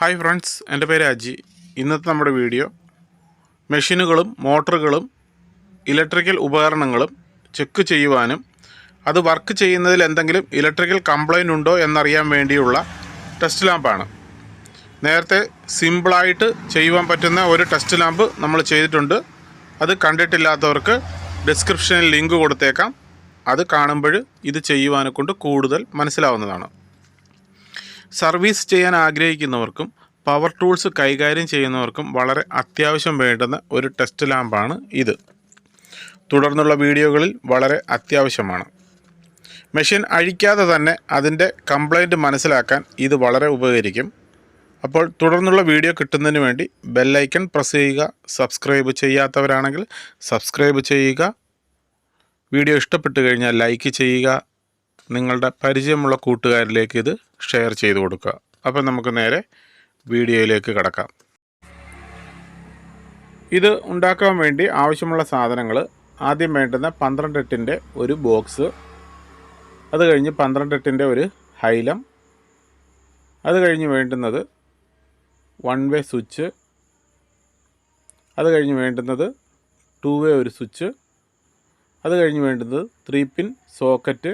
Hi friends എന്റെ പേര് അജി. ഇന്നത്തെ നമ്മുടെ വീഡിയോ മെഷീനുകളും മോട്ടറുകളും ഇലക്ട്രിക്കൽ ഉപകരണങ്ങളും ചെക്ക് ചെയ്യുവാനും അത് വർക്ക് ചെയ്യുന്നതിൽ എന്തെങ്കിലും ഇലക്ട്രിക്കൽ കംപ്ലൈന്റ് ഉണ്ടോ എന്നറിയാൻ വേണ്ടിയുള്ള ടെസ്റ്റ് ലാമ്പാണ്. നേരത്തെ സിമ്പിളായിട്ട് ചെയ്യുവാൻ പറ്റുന്ന ഒരു ടെസ്റ്റ് ലാമ്പ് നമ്മൾ ചെയ്തിട്ടുണ്ട്. അത് കണ്ടിട്ടില്ലാത്തവർക്ക് ഡിസ്ക്രിപ്ഷനിൽ ലിങ്ക് കൊടുത്തേക്കാം. അത് കാണുമ്പോൾ ഇത് ചെയ്യുവാനെ കൊണ്ട് കൂടുതൽ മനസ്സിലാവുന്നതാണ്. സർവീസ് ചെയ്യാൻ ആഗ്രഹിക്കുന്നവർക്കും പവർ ടൂൾസ് കൈകാര്യം ചെയ്യുന്നവർക്കും വളരെ അത്യാവശ്യം വേണ്ടുന്ന ഒരു ടെസ്റ്റ് ലാമ്പാണ് ഇത്. തുടർന്നുള്ള വീഡിയോകളിൽ വളരെ അത്യാവശ്യമാണ്. മെഷീൻ അഴിക്കാതെ തന്നെ അതിന്റെ കംപ്ലൈന്റ് മനസ്സിലാക്കാൻ ഇത് വളരെ ഉപകരിക്കും. അപ്പോൾ തുടർന്നുള്ള വീഡിയോ കിട്ടുന്നതിന് വേണ്ടി ബെല്ലൈക്കൺ പ്രസ് ചെയ്യുക സബ്സ്ക്രൈബ് ചെയ്യാത്തവരാണെങ്കിൽ സബ്സ്ക്രൈബ് ചെയ്യുക. വീഡിയോ ഇഷ്ടപ്പെട്ടു കഴിഞ്ഞാൽ ലൈക്ക് ചെയ്യുക നിങ്ങളുടെ പരിചയമുള്ള കൂട്ടുകാരിലേക്ക് ഇത് ഷെയർ ചെയ്ത് കൊടുക്കുക. അപ്പം നമുക്ക് നേരെ വീഡിയോയിലേക്ക് കിടക്കാം. ഇത് ഉണ്ടാക്കാൻ വേണ്ടി ആവശ്യമുള്ള സാധനങ്ങൾ ആദ്യം വേണ്ടുന്ന പന്ത്രണ്ട് എട്ടിന്റെ ഒരു ബോക്സ് അത് കഴിഞ്ഞ് പന്ത്രണ്ട് എട്ടിന്റെ ഒരു ഹൈലം അത് കഴിഞ്ഞ് വേണ്ടുന്നത് വൺ വേ സ്വിച്ച് അത് കഴിഞ്ഞ് വേണ്ടുന്നത് ടു വേ ഒരു സ്വിച്ച് അത് കഴിഞ്ഞ് വേണ്ടുന്നത് ത്രീ പിൻ സോക്കറ്റ്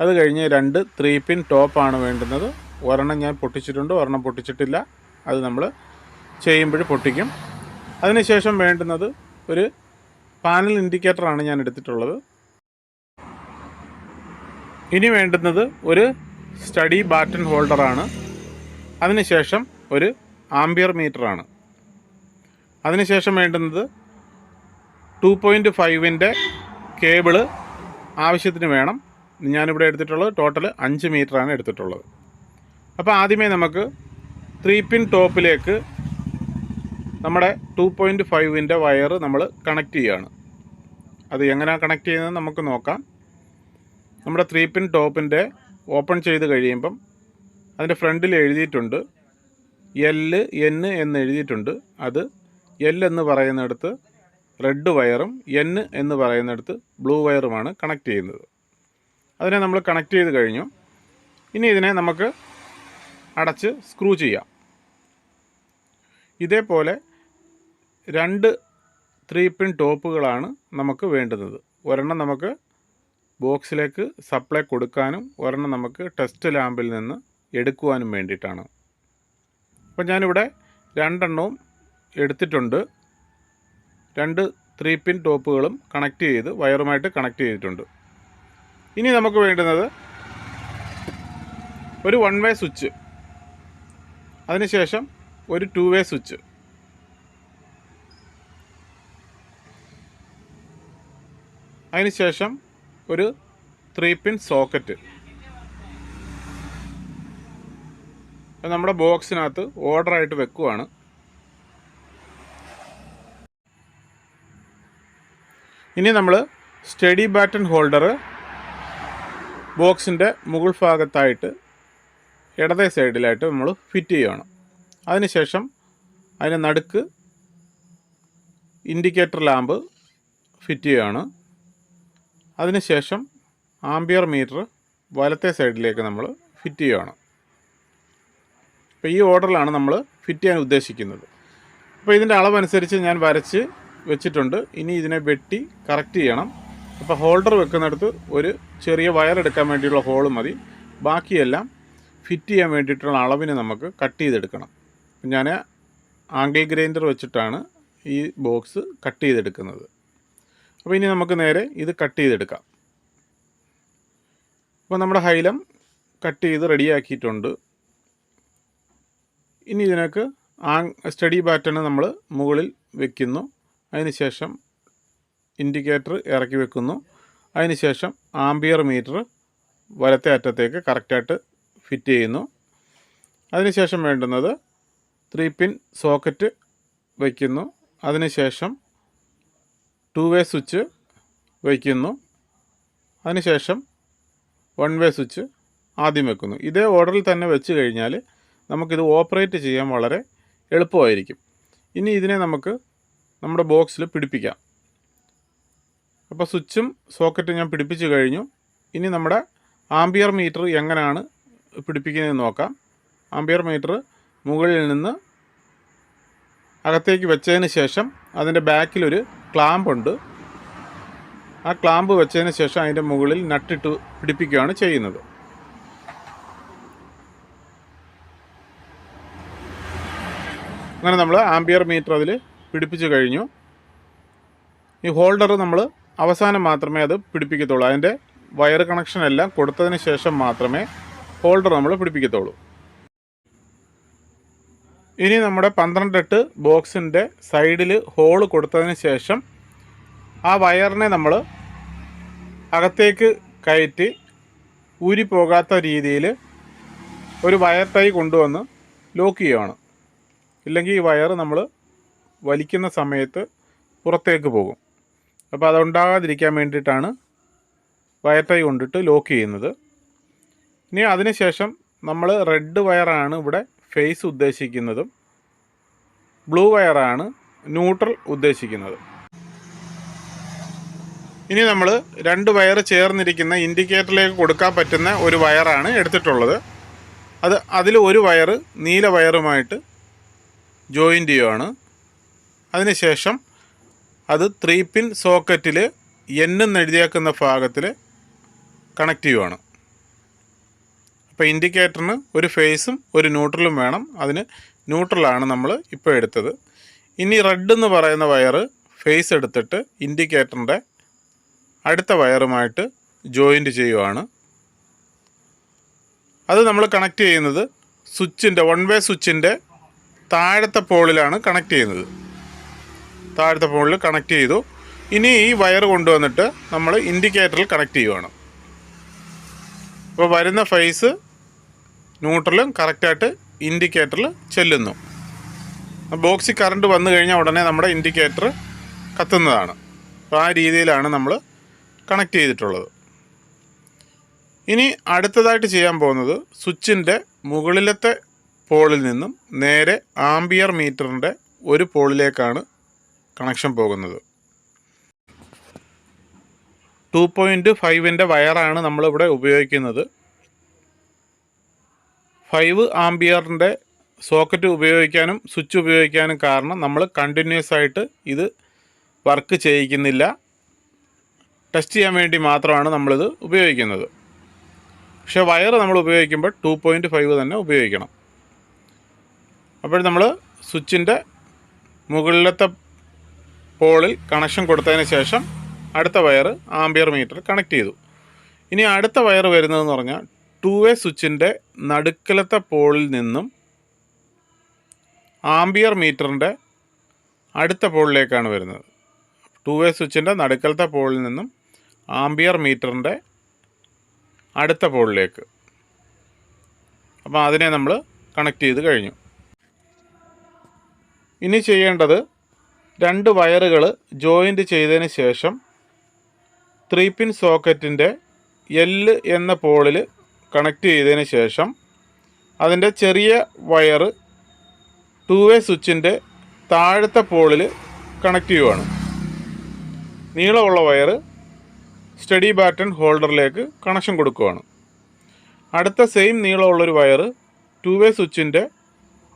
അത് കഴിഞ്ഞ് രണ്ട് ത്രീ പിൻ ടോപ്പാണ് വേണ്ടുന്നത്. ഒരെണ്ണം ഞാൻ പൊട്ടിച്ചിട്ടുണ്ട് ഒരെണ്ണം പൊട്ടിച്ചിട്ടില്ല. അത് നമ്മൾ ചെയ്യുമ്പോൾ പൊട്ടിക്കും. അതിനുശേഷം വേണ്ടുന്നത് ഒരു പാനൽ ഇൻഡിക്കേറ്ററാണ് ഞാൻ എടുത്തിട്ടുള്ളത്. ഇനി വേണ്ടുന്നത് ഒരു സ്റ്റഡി ബാറ്റൺ ഹോൾഡറാണ് അതിനുശേഷം ഒരു ആംബിയർ മീറ്ററാണ് അതിനുശേഷം വേണ്ടുന്നത് ടു പോയിന്റ് ഫൈവിന്റെ കേബിൾ ആവശ്യത്തിന് വേണം. ഞാനിവിടെ എടുത്തിട്ടുള്ളത് ടോട്ടൽ അഞ്ച് മീറ്ററാണ് എടുത്തിട്ടുള്ളത്. അപ്പോൾ ആദ്യമേ നമുക്ക് ത്രീ പിൻ ടോപ്പിലേക്ക് നമ്മുടെ ടു പോയിന്റ് ഫൈവിന്റെ വയർ നമ്മൾ കണക്ട് ചെയ്യുകയാണ് അത് എങ്ങനെയാണ് കണക്ട് ചെയ്യുന്നത് നമുക്ക് നോക്കാം. നമ്മുടെ ത്രീ പിൻ ടോപ്പിന്റെ ഓപ്പൺ ചെയ്ത് കഴിയുമ്പം അതിന്റെ ഫ്രണ്ടിൽ എഴുതിയിട്ടുണ്ട്. എൽ എൻ എന്ന് എഴുതിയിട്ടുണ്ട്. അത് എൽ എന്ന് പറയുന്നിടത്ത് റെഡ് വയറും എൻ എന്ന് പറയുന്നിടത്ത് ബ്ലൂ വയറുമാണ് കണക്ട് ചെയ്യുന്നത്. അതിനെ നമ്മൾ കണക്ട് ചെയ്ത് കഴിഞ്ഞു. ഇനി ഇതിനെ നമുക്ക് അടച്ച് സ്ക്രൂ ചെയ്യാം. ഇതേപോലെ രണ്ട് ത്രീ പിൻ ടോപ്പുകളാണ് നമുക്ക് വേണ്ടുന്നത്. ഒരെണ്ണം നമുക്ക് ബോക്സിലേക്ക് സപ്ലൈ കൊടുക്കാനും ഒരെണ്ണം നമുക്ക് ടെസ്റ്റ് ലാമ്പിൽ നിന്ന് എടുക്കുവാനും വേണ്ടിയിട്ടാണ്. അപ്പോൾ ഞാനിവിടെ രണ്ടെണ്ണവും എടുത്തിട്ടുണ്ട്. രണ്ട് ത്രീ പിൻ ടോപ്പുകളും കണക്ട് ചെയ്ത് വയറുമായിട്ട് കണക്ട് ചെയ്തിട്ടുണ്ട്. ഇനി നമുക്ക് വേണ്ടുന്നത് ഒരു വൺ വേ സ്വിച്ച് അതിനുശേഷം ഒരു ടു വേ സ്വിച്ച് അതിനുശേഷം ഒരു ത്രീ പിൻ സോക്കറ്റ് നമ്മുടെ ബോക്സിനകത്ത് ഓർഡറായിട്ട് വെക്കുവാണ്. ഇനി നമ്മൾ സ്റ്റഡി ബാറ്റൺ ഹോൾഡർ ബോക്സിന്റെ മുകൾ ഭാഗത്തായിട്ട് ഇടതേ സൈഡിലായിട്ട് നമ്മൾ ഫിറ്റ് ചെയ്യണം. അതിനുശേഷം അതിന് നടുക്ക് ഇൻഡിക്കേറ്റർ ലാമ്പ് ഫിറ്റ് ചെയ്യുകയാണ് അതിനുശേഷം ആംബിയർ മീറ്റർ വലത്തെ സൈഡിലേക്ക് നമ്മൾ ഫിറ്റ് ചെയ്യുകയാണ് അപ്പോൾ ഈ ഓർഡറിലാണ് നമ്മൾ ഫിറ്റ് ചെയ്യാൻ ഉദ്ദേശിക്കുന്നത്. അപ്പോൾ ഇതിന്റെ അളവനുസരിച്ച് ഞാൻ വരച്ച് വെച്ചിട്ടുണ്ട്. ഇനി ഇതിനെ വെട്ടി കറക്റ്റ് ചെയ്യണം. അപ്പോൾ ഹോൾഡർ വെക്കുന്നിടത്ത് ഒരു ചെറിയ വയർ എടുക്കാൻ വേണ്ടിയുള്ള ഹോൾ മതി. ബാക്കിയെല്ലാം ഫിറ്റ് ചെയ്യാൻ വേണ്ടിയിട്ടുള്ള അളവിന് നമുക്ക് കട്ട് ചെയ്തെടുക്കണം. ഞാൻ ആംഗിൾ ഗ്രൈൻഡർ വെച്ചിട്ടാണ് ഈ ബോക്സ് കട്ട് ചെയ്തെടുക്കുന്നത്. അപ്പോൾ ഇനി നമുക്ക് നേരെ ഇത് കട്ട് ചെയ്തെടുക്കാം. അപ്പോൾ നമ്മുടെ ഹൈലം കട്ട് ചെയ്ത് റെഡിയാക്കിയിട്ടുണ്ട് ഇനി ഇതിനൊക്കെ ആ സ്റ്റഡി ബാറ്റൺ നമ്മൾ മുകളിൽ വെക്കുന്നു. അതിനുശേഷം ഇൻഡിക്കേറ്റർ ഇറക്കി വെക്കുന്നു. അതിനുശേഷം ആംബിയർ മീറ്റർ വലത്തെ അറ്റത്തേക്ക് കറക്റ്റായിട്ട് ഫിറ്റ് ചെയ്യുന്നു. അതിനുശേഷം വേണ്ടുന്നത് ത്രീ പിൻ സോക്കറ്റ് വയ്ക്കുന്നു അതിനുശേഷം ടു വേ സ്വിച്ച് വയ്ക്കുന്നു അതിനുശേഷം വൺ വേ സ്വിച്ച് ആദ്യം വെക്കുന്നു. ഇതേ ഓർഡറിൽ തന്നെ വെച്ച് കഴിഞ്ഞാൽ നമുക്കിത് ഓപ്പറേറ്റ് ചെയ്യാൻ വളരെ എളുപ്പമായിരിക്കും. ഇനി ഇതിനെ നമുക്ക് നമ്മുടെ ബോക്സിൽ പിടിപ്പിക്കാം. അപ്പോൾ സ്വിച്ചും സോക്കറ്റും ഞാൻ പിടിപ്പിച്ച് കഴിഞ്ഞു. ഇനി നമ്മുടെ ആംബിയർ മീറ്റർ എങ്ങനെയാണ് പിടിപ്പിക്കുന്നതെന്ന് നോക്കാം. ആംബിയർ മീറ്റർ മുകളിൽ നിന്ന് അകത്തേക്ക് വെച്ചതിന് ശേഷം അതിന്റെ ബാക്കിലൊരു ക്ലാമ്പുണ്ട് ആ ക്ലാമ്പ് വെച്ചതിന് ശേഷം അതിന്റെ മുകളിൽ നട്ടിട്ട് പിടിപ്പിക്കുകയാണ് ചെയ്യുന്നത്. അങ്ങനെ നമ്മൾ ആംബിയർ മീറ്റർ അതിൽ പിടിപ്പിച്ച് കഴിഞ്ഞു. ഈ ഹോൾഡർ നമ്മൾ അവസാനം മാത്രമേ അത് പിടിപ്പിക്കത്തുള്ളൂ. അതിന്റെ വയർ കണക്ഷൻ എല്ലാം കൊടുത്തതിന് ശേഷം മാത്രമേ ഹോൾഡർ നമ്മൾ പിടിപ്പിക്കത്തുള്ളൂ. ഇനി നമ്മുടെ പന്ത്രണ്ടെട്ട് ബോക്സിന്റെ സൈഡിൽ ഹോൾ കൊടുത്തതിന് ശേഷം ആ വയറിനെ നമ്മൾ അകത്തേക്ക് കയറ്റി ഊരി പോകാത്ത രീതിയിൽ ഒരു വയർ ടൈ കൊണ്ടുവന്ന് ലോക്ക് ചെയ്യുകയാണ് ഇല്ലെങ്കിൽ ഈ വയർ നമ്മൾ വലിക്കുന്ന സമയത്ത് പുറത്തേക്ക് പോകും. അപ്പോൾ അതുണ്ടാകാതിരിക്കാൻ വേണ്ടിയിട്ടാണ് വയർ ടൈ കൊണ്ടിട്ട് ലോക്ക് ചെയ്യുന്നത്. ഇനി അതിനുശേഷം നമ്മൾ റെഡ് വയറാണ് ഇവിടെ ഫേസ് ഉദ്ദേശിക്കുന്നതും ബ്ലൂ വയറാണ് ന്യൂട്രൽ ഉദ്ദേശിക്കുന്നത്. ഇനി നമ്മൾ രണ്ട് വയർ ചേർന്നിരിക്കുന്ന ഇൻഡിക്കേറ്ററിലേക്ക് കൊടുക്കാൻ പറ്റുന്ന ഒരു വയറാണ് എടുത്തിട്ടുള്ളത്. അത് അതിൽ ഒരു വയർ നീല വയറുമായിട്ട് ജോയിന്റ് ചെയ്യുവാണ്. അതിനുശേഷം അത് ത്രീ പിൻ സോക്കറ്റിൽ എന്നും എഴുതിയേക്കുന്ന ഭാഗത്തിൽ കണക്റ്റീവ് ആണ് അപ്പോൾ ഇൻഡിക്കേറ്ററിന് ഒരു ഫേസും ഒരു ന്യൂട്രലും വേണം. അതിന് ന്യൂട്രലാണ് നമ്മൾ ഇപ്പോൾ എടുത്തത്. ഇനി റെഡ് എന്ന് പറയുന്ന വയർ ഫേസ് എടുത്തിട്ട് ഇൻഡിക്കേറ്ററിന്റെ അടുത്ത വയറുമായിട്ട് ജോയിന്റ് ചെയ്യുവാണ്. അത് നമ്മൾ കണക്ട് ചെയ്യുന്നത് സ്വിച്ചിന്റെ വൺ വേ സ്വിച്ചിന്റെ താഴത്തെ പോളിലാണ് കണക്ട് ചെയ്യുന്നത്. താഴത്തെ ഫോണിൽ കണക്ട് ചെയ്തു. ഇനി ഈ വയർ കൊണ്ടുവന്നിട്ട് നമ്മൾ ഇൻഡിക്കേറ്ററിൽ കണക്ട് ചെയ്യുവാണ്. അപ്പോൾ വരുന്ന ഫേസ് ന്യൂട്രലും കറക്റ്റായിട്ട് ഇൻഡിക്കേറ്ററിൽ ചെല്ലുന്നു. ബോക്സിൽ കറണ്ട് വന്നു കഴിഞ്ഞാൽ ഉടനെ നമ്മുടെ ഇൻഡിക്കേറ്റർ കത്തുന്നതാണ്. അപ്പോൾ ആ രീതിയിലാണ് നമ്മൾ കണക്ട് ചെയ്തിട്ടുള്ളത്. ഇനി അടുത്തതായിട്ട് ചെയ്യാൻ പോകുന്നത് സ്വിച്ചിന്റെ മുകളിലത്തെ പോളിൽ നിന്നും നേരെ ആംബിയർ മീറ്ററിന്റെ ഒരു പോളിലേക്കാണ് കണക്ഷൻ പോകുന്നത്. ടു പോയിന്റ് ഫൈവിന്റെ വയറാണ് നമ്മളിവിടെ ഉപയോഗിക്കുന്നത്. ഫൈവ് ആംബിയറിന്റെ സോക്കറ്റ് ഉപയോഗിക്കാനും സ്വിച്ച് ഉപയോഗിക്കാനും കാരണം നമ്മൾ കണ്ടിന്യൂസ് ആയിട്ട് ഇത് വർക്ക് ചെയ്യിക്കുന്നില്ല. ടെസ്റ്റ് ചെയ്യാൻ വേണ്ടി മാത്രമാണ് നമ്മളിത് ഉപയോഗിക്കുന്നത്. പക്ഷേ വയർ നമ്മൾ ഉപയോഗിക്കുമ്പോൾ ടു പോയിന്റ് ഫൈവ് തന്നെ ഉപയോഗിക്കണം. അപ്പോൾ നമ്മൾ സ്വിച്ചിന്റെ മുകളിലത്തെ പോളിൽ കണക്ഷൻ കൊടുത്തതിന് ശേഷം അടുത്ത വയർ ആംബിയർ മീറ്റർ കണക്ട് ചെയ്തു. ഇനി അടുത്ത വയർ വരുന്നതെന്ന് പറഞ്ഞാൽ ടു വേ സ്വിച്ചിന്റെ നടുക്കലത്തെ പോളിൽ നിന്നും ആംബിയർ മീറ്ററിന്റെ അടുത്ത പോളിലേക്കാണ് വരുന്നത്. ടു വേ സ്വിച്ചിന്റെ നടുക്കലത്തെ പോളിൽ നിന്നും ആംബിയർ മീറ്ററിന്റെ അടുത്ത പോളിലേക്ക്. അപ്പോൾ അതിനെ നമ്മൾ കണക്ട് ചെയ്ത് കഴിഞ്ഞു. ഇനി ചെയ്യേണ്ടത് രണ്ട് വയറുകൾ ജോയിന്റ് ചെയ്തതിന് ശേഷം ത്രീ പിൻ സോക്കറ്റിന്റെ എല്ല് എന്ന പോളിൽ കണക്ട് ചെയ്തതിന് ശേഷം അതിന്റെ ചെറിയ വയർ ടു വേ സ്വിച്ചിന്റെ താഴത്തെ പോളിൽ കണക്ട് ചെയ്യുവാണ്. നീളമുള്ള വയർ സ്റ്റഡി ബാറ്റൺ ഹോൾഡറിലേക്ക് കണക്ഷൻ കൊടുക്കുവാണ്. അടുത്ത സെയിം നീളമുള്ളൊരു വയർ ടു വേ സ്വിച്ചിന്റെ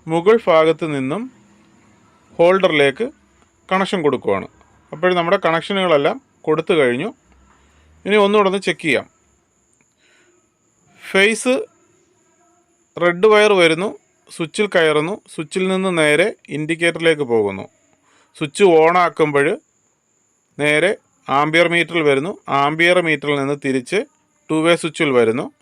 മുകൾ ഭാഗത്ത് നിന്നും ഹോൾഡറിലേക്ക് കണക്ഷൻ കൊടുക്കുവാണ്. അപ്പോൾ നമ്മുടെ കണക്ഷനുകളെല്ലാം കൊടുത്തു കഴിഞ്ഞു. ഇനി ഒന്നുകൂടെ ഒന്ന് ചെക്ക് ചെയ്യാം. ഫേസ് റെഡ് വയർ വരുന്നു സ്വിച്ചിൽ കയറുന്നു സ്വിച്ചിൽ നിന്ന് നേരെ ഇൻഡിക്കേറ്ററിലേക്ക് പോകുന്നു. സ്വിച്ച് ഓൺ ആക്കുമ്പോൾ നേരെ ആംബിയർ മീറ്ററിൽ വരുന്നു. ആംബിയർ മീറ്ററിൽ നിന്ന് തിരിച്ച് ടു വേ സ്വിച്ചിൽ വരുന്നു.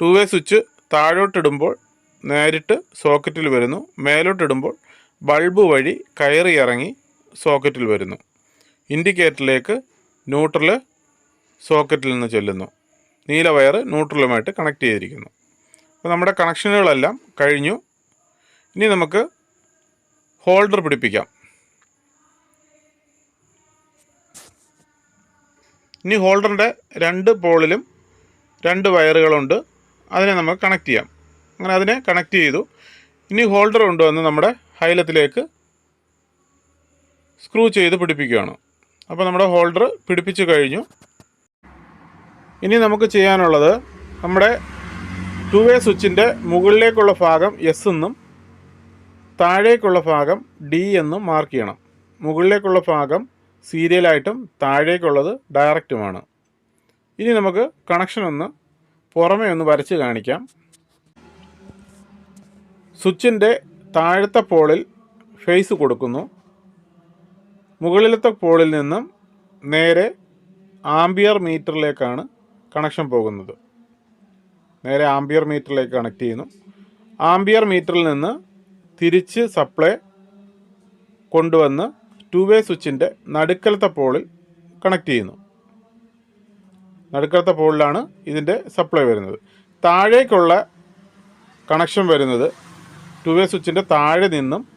ടു വേ സ്വിച്ച് താഴോട്ടിടുമ്പോൾ നേരിട്ട് സോക്കറ്റിൽ വരുന്നു. മേലോട്ടിടുമ്പോൾ ബൾബ് വഴി കയറി ഇറങ്ങി സോക്കറ്റിൽ വരുന്നു. ഇൻഡിക്കേറ്ററിലേക്ക് ന്യൂട്രൽ സോക്കറ്റിൽ നിന്ന് ചെല്ലുന്നു. നീല വയർ ന്യൂട്രലുമായിട്ട് കണക്ട് ചെയ്തിരിക്കുന്നു. അപ്പോൾ നമ്മുടെ കണക്ഷനുകളെല്ലാം കഴിഞ്ഞു. ഇനി നമുക്ക് ഹോൾഡർ പിടിപ്പിക്കാം. ഇനി ഹോൾഡറിന്റെ രണ്ട് പോളിലും രണ്ട് വയറുകളുണ്ട്. അതിനെ നമുക്ക് കണക്ട് ചെയ്യാം. അങ്ങനെ അതിനെ കണക്ട് ചെയ്തു. ഇനി ഹോൾഡർ കൊണ്ടുവന്ന് നമ്മുടെ ഹൈലത്തിലേക്ക് സ്ക്രൂ ചെയ്ത് പിടിപ്പിക്കുകയാണ്. അപ്പോൾ നമ്മുടെ ഹോൾഡർ പിടിപ്പിച്ച് കഴിഞ്ഞു. ഇനി നമുക്ക് ചെയ്യാനുള്ളത് നമ്മുടെ ടു വേ സ്വിച്ചിന്റെ മുകളിലേക്കുള്ള ഭാഗം എസ് എന്നും താഴേക്കുള്ള ഭാഗം ഡി എന്നും മാർക്ക് ചെയ്യണം. മുകളിലേക്കുള്ള ഭാഗം സീരിയലായിട്ടും താഴേക്കുള്ളത് ഡയറക്റ്റുമാണ് ഇനി നമുക്ക് കണക്ഷൻ ഒന്ന് പുറമേ ഒന്ന് വരച്ച് കാണിക്കാം. സ്വിച്ചിന്റെ താഴത്തെ പോളിൽ ഫേസ് കൊടുക്കുന്നു. മുകളിലത്തെ പോളിൽ നിന്നും നേരെ ആംബിയർ മീറ്ററിലേക്കാണ് കണക്ഷൻ പോകുന്നത്. നേരെ ആംബിയർ മീറ്ററിലേക്ക് കണക്ട് ചെയ്യുന്നു. ആംബിയർ മീറ്ററിൽ നിന്ന് തിരിച്ച് സപ്ലൈ കൊണ്ടുവന്ന് ടു വേ സ്വിച്ചിന്റെ നടുക്കലത്തെ പോളിൽ കണക്ട് ചെയ്യുന്നു. നടുക്കലത്തെ പോളിലാണ് ഇതിന്റെ സപ്ലൈ വരുന്നത്. താഴേക്കുള്ള കണക്ഷൻ വരുന്നത് ടു വേ സ്വിച്ചിന്റെ താഴെ നിന്നും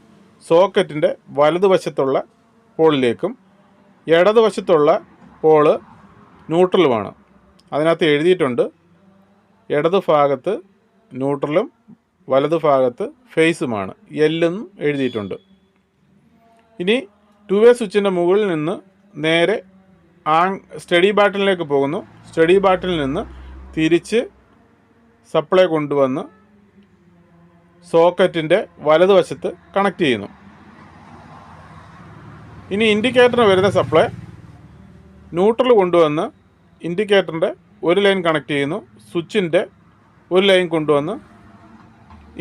സോക്കറ്റിന്റെ വലതുവശത്തുള്ള പോളിലേക്കും ഇടതുവശത്തുള്ള പോൾ ന്യൂട്രലുമാണ്. അതിനകത്ത് എഴുതിയിട്ടുണ്ട് ഇടത് ഭാഗത്ത് ന്യൂട്രലും വലത് ഭാഗത്ത് ഫേസുമാണ്. എല്ലെന്നും എഴുതിയിട്ടുണ്ട്. ഇനി ടു വേ സ്വിച്ചിന്റെ മുകളിൽ നിന്ന് നേരെ ആ സ്റ്റഡി ബാട്ടിലേക്ക് പോകുന്നു. സ്റ്റഡി ബാട്ടിൽ നിന്ന് തിരിച്ച് സപ്ലൈ കൊണ്ടുവന്ന് സോക്കറ്റിന്റെ വലതുവശത്ത് കണക്ട് ചെയ്യുന്നു. ഇനി ഇൻഡിക്കേറ്ററിന് വരുന്ന സപ്ലൈ ന്യൂട്രൽ കൊണ്ടുവന്ന് ഇൻഡിക്കേറ്ററിന്റെ ഒരു ലൈൻ കണക്ട് ചെയ്യുന്നു. സ്വിച്ചിന്റെ ഒരു ലൈൻ കൊണ്ടുവന്ന്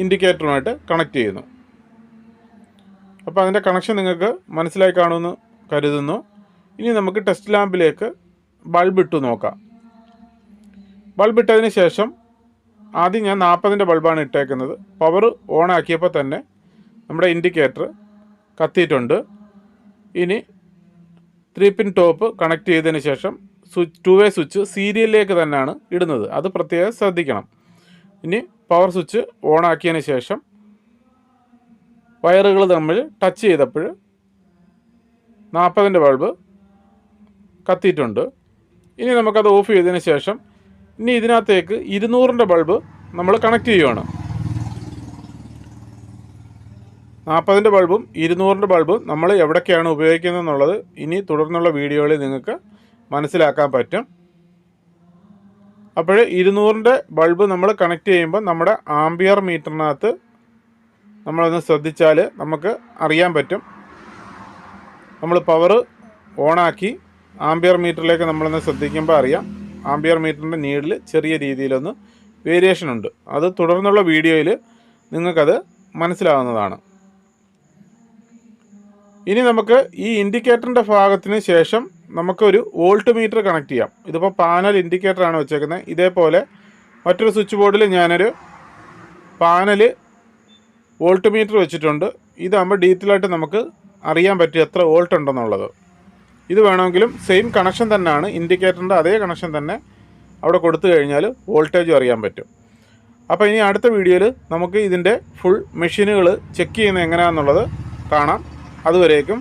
ഇൻഡിക്കേറ്ററുമായിട്ട് കണക്ട് ചെയ്യുന്നു. അപ്പോൾ അതിന്റെ കണക്ഷൻ നിങ്ങൾക്ക് മനസ്സിലായി കാണുമെന്ന് കരുതുന്നു. ഇനി നമുക്ക് ടെസ്റ്റ് ലാമ്പിലേക്ക് ബൾബ് ഇട്ട് നോക്കാം. ബൾബ് ഇട്ടതിന് ശേഷം ആദ്യം ഞാൻ നാൽപ്പതിന്റെ ബൾബാണ് ഇട്ടേക്കുന്നത്. പവർ ഓൺ ആക്കിയപ്പോൾ തന്നെ നമ്മുടെ ഇൻഡിക്കേറ്റർ കത്തിയിട്ടുണ്ട്. ഇനി ത്രീ പിൻ ടോപ്പ് കണക്ട് ചെയ്തതിന് ശേഷം സ്വിച്ച് ടു വേ സ്വിച്ച് സീരിയലിലേക്ക് തന്നെയാണ് ഇടുന്നത്. അത് പ്രത്യേകം ശ്രദ്ധിക്കണം. ഇനി പവർ സ്വിച്ച് ഓൺ ആക്കിയതിന് ശേഷം വയറുകൾ തമ്മിൽ ടച്ച് ചെയ്തപ്പോൾ നാൽപ്പതിന്റെ ബൾബ് കത്തിയിട്ടുണ്ട്. ഇനി നമുക്കത് ഓഫ് ചെയ്തതിന് ശേഷം ഇനി ഇതിനകത്തേക്ക് ഇരുന്നൂറിന്റെ ബൾബ് നമ്മൾ കണക്ട് ചെയ്യുവാണ്. നാൽപ്പതിന്റെ ബൾബും ഇരുന്നൂറിന്റെ ബൾബും നമ്മൾ എവിടൊക്കെയാണ് ഉപയോഗിക്കുന്നത് എന്നുള്ളത് ഇനി തുടർന്നുള്ള വീഡിയോകളിൽ നിങ്ങൾക്ക് മനസ്സിലാക്കാൻ പറ്റും. അപ്പോൾ ഇരുന്നൂറിന്റെ ബൾബ് നമ്മൾ കണക്ട് ചെയ്യുമ്പോൾ നമ്മുടെ ആംബിയർ മീറ്ററിനകത്ത് നമ്മളൊന്ന് ശ്രദ്ധിച്ചാൽ നമുക്ക് അറിയാൻ പറ്റും. നമ്മൾ പവർ ഓണാക്കി ആംബിയർ മീറ്ററിലേക്ക് നമ്മളൊന്ന് ശ്രദ്ധിക്കുമ്പോൾ അറിയാം. ആംബിയർ മീറ്ററിന്റെ നീഡിൽ ചെറിയ രീതിയിലൊന്ന് വേരിയേഷൻ ഉണ്ട്. അത് തുടർന്നുള്ള വീഡിയോയിൽ നിങ്ങൾക്കത് മനസ്സിലാവുന്നതാണ്. ഇനി നമുക്ക് ഈ ഇൻഡിക്കേറ്ററിന്റെ ഭാഗത്തിന് ശേഷം നമുക്കൊരു വോൾട്ട് മീറ്റർ കണക്ട് ചെയ്യാം ഇതിപ്പോൾ പാനൽ ഇൻഡിക്കേറ്ററാണ് വെച്ചേക്കുന്നത് ഇതേപോലെ മറ്റൊരു സ്വിച്ച് ബോർഡിൽ ഞാനൊരു പാനൽ വോൾട്ട് മീറ്റർ വെച്ചിട്ടുണ്ട് ഇതാകുമ്പോൾ ഡീറ്റെയിലായിട്ട് നമുക്ക് അറിയാൻ പറ്റും എത്ര വോൾട്ട് ഉണ്ടെന്നുള്ളത്. ഇത് വേണമെങ്കിലും സെയിം കണക്ഷൻ തന്നെയാണ്. ഇൻഡിക്കേറ്ററിന്റെ അതേ കണക്ഷൻ തന്നെ അവിടെ കൊടുത്തു കഴിഞ്ഞാൽ വോൾട്ടേജും അറിയാൻ പറ്റും. അപ്പോൾ ഇനി അടുത്ത വീഡിയോയിൽ നമുക്ക് ഇതിന്റെ ഫുൾ മെഷീനുകൾ ചെക്ക് ചെയ്യുന്നത് എങ്ങനെയാണെന്നുള്ളത് കാണാം. അതുവരേക്കും